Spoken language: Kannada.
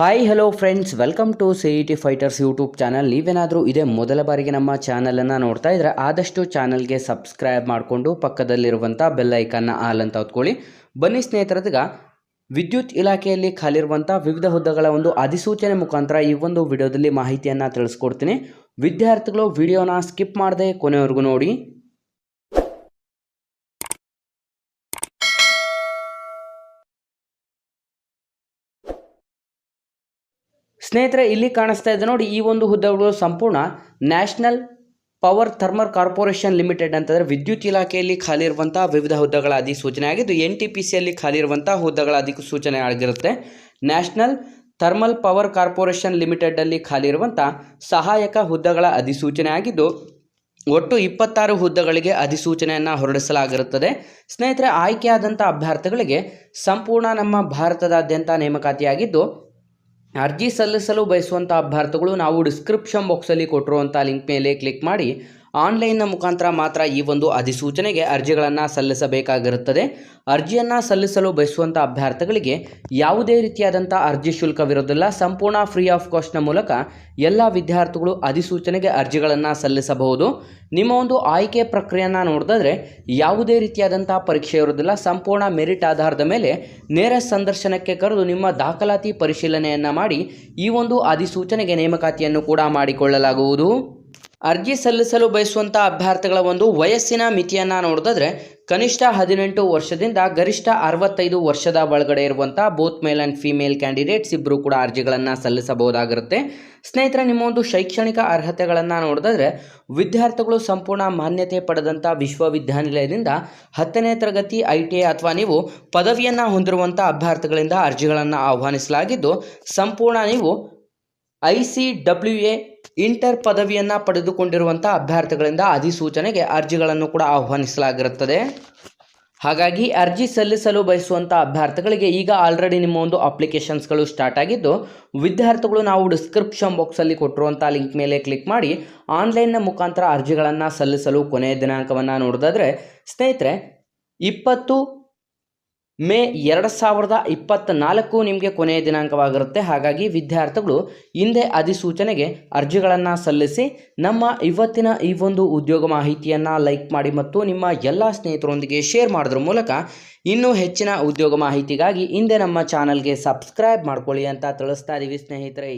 Hi hello friends welcome to C E T fighters YouTube channel ನೀವೇನಾದರೂ ಇದೇ ಮೊದಲ ಬಾರಿಗೆ ನಮ್ಮ ಚಾನಲನ್ನು ನೋಡ್ತಾ ಇದ್ದರೆ ಆದಷ್ಟು ಚಾನಲ್ಗೆ ಸಬ್ಸ್ಕ್ರೈಬ್ ಮಾಡಿಕೊಂಡು ಪಕ್ಕದಲ್ಲಿರುವಂಥ ಬೆಲ್ ಐಕನ್ನ ಆಲ್ ಅಂತ ಹೊತ್ಕೊಳ್ಳಿ. ಬನ್ನಿ ಸ್ನೇಹಿತರದಾಗ ವಿದ್ಯುತ್ ಇಲಾಖೆಯಲ್ಲಿ ಖಾಲಿರುವಂಥ ವಿವಿಧ ಹುದ್ದೆಗಳ ಒಂದು ಅಧಿಸೂಚನೆ ಮುಖಾಂತರ ಈ ಒಂದು ವಿಡಿಯೋದಲ್ಲಿ ಮಾಹಿತಿಯನ್ನು ತಿಳಿಸ್ಕೊಡ್ತೀನಿ. ವಿದ್ಯಾರ್ಥಿಗಳು ವಿಡಿಯೋನ ಸ್ಕಿಪ್ ಮಾಡದೆ ಕೊನೆವರೆಗೂ ನೋಡಿ. ಸ್ನೇಹಿತರೆ, ಇಲ್ಲಿ ಕಾಣಿಸ್ತಾ ಇದೆ ನೋಡಿ, ಈ ಒಂದು ಹುದ್ದೆಗಳು ಸಂಪೂರ್ಣ national power thermal corporation limited ಅಂತಂದರೆ ವಿದ್ಯುತ್ ಇಲಾಖೆಯಲ್ಲಿ ಖಾಲಿ ಇರುವಂಥ ವಿವಿಧ ಹುದ್ದೆಗಳ ಅಧಿಸೂಚನೆ ಆಗಿದ್ದು, ಎನ್ ಟಿ ಪಿ ಸಿಯಲ್ಲಿ ಖಾಲಿ ಇರುವಂಥ ಹುದ್ದೆಗಳ ಅಧಿಸೂಚನೆ ಆಗಿರುತ್ತೆ. ನ್ಯಾಷನಲ್ ಥರ್ಮಲ್ ಪವರ್ ಕಾರ್ಪೊರೇಷನ್ ಲಿಮಿಟೆಡಲ್ಲಿ ಖಾಲಿ ಇರುವಂಥ ಸಹಾಯಕ ಹುದ್ದೆಗಳ ಅಧಿಸೂಚನೆ ಆಗಿದ್ದು, ಒಟ್ಟು ಇಪ್ಪತ್ತಾರು ಹುದ್ದೆಗಳಿಗೆ ಅಧಿಸೂಚನೆಯನ್ನು ಹೊರಡಿಸಲಾಗಿರುತ್ತದೆ. ಸ್ನೇಹಿತರೆ ಆಯ್ಕೆಯಾದಂಥ ಅಭ್ಯರ್ಥಿಗಳಿಗೆ ಸಂಪೂರ್ಣ ನಮ್ಮ ಭಾರತದಾದ್ಯಂತ ನೇಮಕಾತಿಯಾಗಿದ್ದು ಅರ್ಜಿ ಸಲ್ಲಿಸಲು ಬಯಸುವಂಥ ಅಭ್ಯರ್ಥಿಗಳು ನಾವು ಡಿಸ್ಕ್ರಿಪ್ಷನ್ ಬಾಕ್ಸಲ್ಲಿ ಕೊಟ್ಟಿರುವಂಥ ಲಿಂಕ್ ಮೇಲೆ ಕ್ಲಿಕ್ ಮಾಡಿ ಆನ್ಲೈನ್ನ ಮುಖಾಂತರ ಮಾತ್ರ ಈ ಒಂದು ಅಧಿಸೂಚನೆಗೆ ಅರ್ಜಿಗಳನ್ನು ಸಲ್ಲಿಸಬೇಕಾಗಿರುತ್ತದೆ. ಅರ್ಜಿಯನ್ನು ಸಲ್ಲಿಸಲು ಬಯಸುವಂಥ ಅಭ್ಯರ್ಥಿಗಳಿಗೆ ಯಾವುದೇ ರೀತಿಯಾದಂಥ ಅರ್ಜಿ ಶುಲ್ಕವಿರೋದಿಲ್ಲ ಸಂಪೂರ್ಣ ಫ್ರೀ ಆಫ್ ಕಾಸ್ಟ್ನ ಮೂಲಕ ಎಲ್ಲ ವಿದ್ಯಾರ್ಥಿಗಳು ಅಧಿಸೂಚನೆಗೆ ಅರ್ಜಿಗಳನ್ನು ಸಲ್ಲಿಸಬಹುದು. ನಿಮ್ಮ ಒಂದು ಆಯ್ಕೆ ಪ್ರಕ್ರಿಯೆಯನ್ನು ನೋಡಿದ್ರೆ ಯಾವುದೇ ರೀತಿಯಾದಂಥ ಪರೀಕ್ಷೆ ಇರೋದಿಲ್ಲ. ಸಂಪೂರ್ಣ ಮೆರಿಟ್ ಆಧಾರದ ಮೇಲೆ ನೇರ ಸಂದರ್ಶನಕ್ಕೆ ಕರೆದು ನಿಮ್ಮ ದಾಖಲಾತಿ ಪರಿಶೀಲನೆಯನ್ನು ಮಾಡಿ ಈ ಒಂದು ಅಧಿಸೂಚನೆಗೆ ನೇಮಕಾತಿಯನ್ನು ಕೂಡ ಮಾಡಿಕೊಳ್ಳಲಾಗುವುದು. ಅರ್ಜಿ ಸಲ್ಲಿಸಲು ಬಯಸುವಂಥ ಅಭ್ಯರ್ಥಿಗಳ ಒಂದು ವಯಸ್ಸಿನ ಮಿತಿಯನ್ನು ನೋಡಿದ್ರೆ ಕನಿಷ್ಠ ಹದಿನೆಂಟು ವರ್ಷದಿಂದ ಗರಿಷ್ಠ ಅರವತ್ತೈದು ವರ್ಷದ ಒಳಗಡೆ ಇರುವಂಥ both male and female candidates ಇಬ್ಬರು ಕೂಡ ಅರ್ಜಿಗಳನ್ನು ಸಲ್ಲಿಸಬಹುದಾಗಿರುತ್ತೆ. ಸ್ನೇಹಿತರೆ, ನಿಮ್ಮ ಒಂದು ಶೈಕ್ಷಣಿಕ ಅರ್ಹತೆಗಳನ್ನು ನೋಡಿದ್ರೆ ವಿದ್ಯಾರ್ಥಿಗಳು ಸಂಪೂರ್ಣ ಮಾನ್ಯತೆ ಪಡೆದಂಥ ವಿಶ್ವವಿದ್ಯಾನಿಲಯದಿಂದ ಹತ್ತನೇ ತರಗತಿ ಐ ಟಿ ಅಥವಾ ನೀವು ಪದವಿಯನ್ನು ಹೊಂದಿರುವಂಥ ಅಭ್ಯರ್ಥಿಗಳಿಂದ ಅರ್ಜಿಗಳನ್ನು ಆಹ್ವಾನಿಸಲಾಗಿದ್ದು, ಸಂಪೂರ್ಣ ನೀವು I C W A inter ಪದವಿಯನ್ನು ಪಡೆದುಕೊಂಡಿರುವಂಥ ಅಭ್ಯರ್ಥಿಗಳಿಂದ ಅಧಿಸೂಚನೆಗೆ ಅರ್ಜಿಗಳನ್ನು ಕೂಡ ಆಹ್ವಾನಿಸಲಾಗಿರುತ್ತದೆ. ಹಾಗಾಗಿ ಅರ್ಜಿ ಸಲ್ಲಿಸಲು ಬಯಸುವಂಥ ಅಭ್ಯರ್ಥಿಗಳಿಗೆ ಈಗ ಆಲ್ರೆಡಿ ನಿಮ್ಮ ಒಂದು ಅಪ್ಲಿಕೇಶನ್ಸ್ಗಳು ಸ್ಟಾರ್ಟ್ ಆಗಿದ್ದು, ವಿದ್ಯಾರ್ಥಿಗಳು ನಾವು ಡಿಸ್ಕ್ರಿಪ್ಷನ್ ಬಾಕ್ಸಲ್ಲಿ ಕೊಟ್ಟಿರುವಂಥ ಲಿಂಕ್ ಮೇಲೆ ಕ್ಲಿಕ್ ಮಾಡಿ ಆನ್ಲೈನ್ನ ಮುಖಾಂತರ ಅರ್ಜಿಗಳನ್ನು ಸಲ್ಲಿಸಲು ಕೊನೆಯ ದಿನಾಂಕವನ್ನು ನೋಡೋದಾದರೆ, ಸ್ನೇಹಿತರೆ, ಇಪ್ಪತ್ತು ಮೇ ಎರಡು ಸಾವಿರದ ಇಪ್ಪತ್ತ್ನಾಲ್ಕು ನಿಮಗೆ ಕೊನೆಯ ದಿನಾಂಕವಾಗಿರುತ್ತೆ. ಹಾಗಾಗಿ ವಿದ್ಯಾರ್ಥಿಗಳು ಹಿಂದೆ ಅಧಿಸೂಚನೆಗೆ ಅರ್ಜಿಗಳನ್ನು ಸಲ್ಲಿಸಿ ನಮ್ಮ ಇವತ್ತಿನ ಈ ಒಂದು ಉದ್ಯೋಗ ಮಾಹಿತಿಯನ್ನು ಲೈಕ್ ಮಾಡಿ ಮತ್ತು ನಿಮ್ಮ ಎಲ್ಲ ಸ್ನೇಹಿತರೊಂದಿಗೆ ಶೇರ್ ಮಾಡೋದ್ರ ಮೂಲಕ ಇನ್ನೂ ಹೆಚ್ಚಿನ ಉದ್ಯೋಗ ಮಾಹಿತಿಗಾಗಿ ಹಿಂದೆ ನಮ್ಮ ಚಾನಲ್ಗೆ ಸಬ್ಸ್ಕ್ರೈಬ್ ಮಾಡ್ಕೊಳ್ಳಿ ಅಂತ ತಿಳಿಸ್ತಾ ಇದ್ದೀವಿ ಸ್ನೇಹಿತರೆ.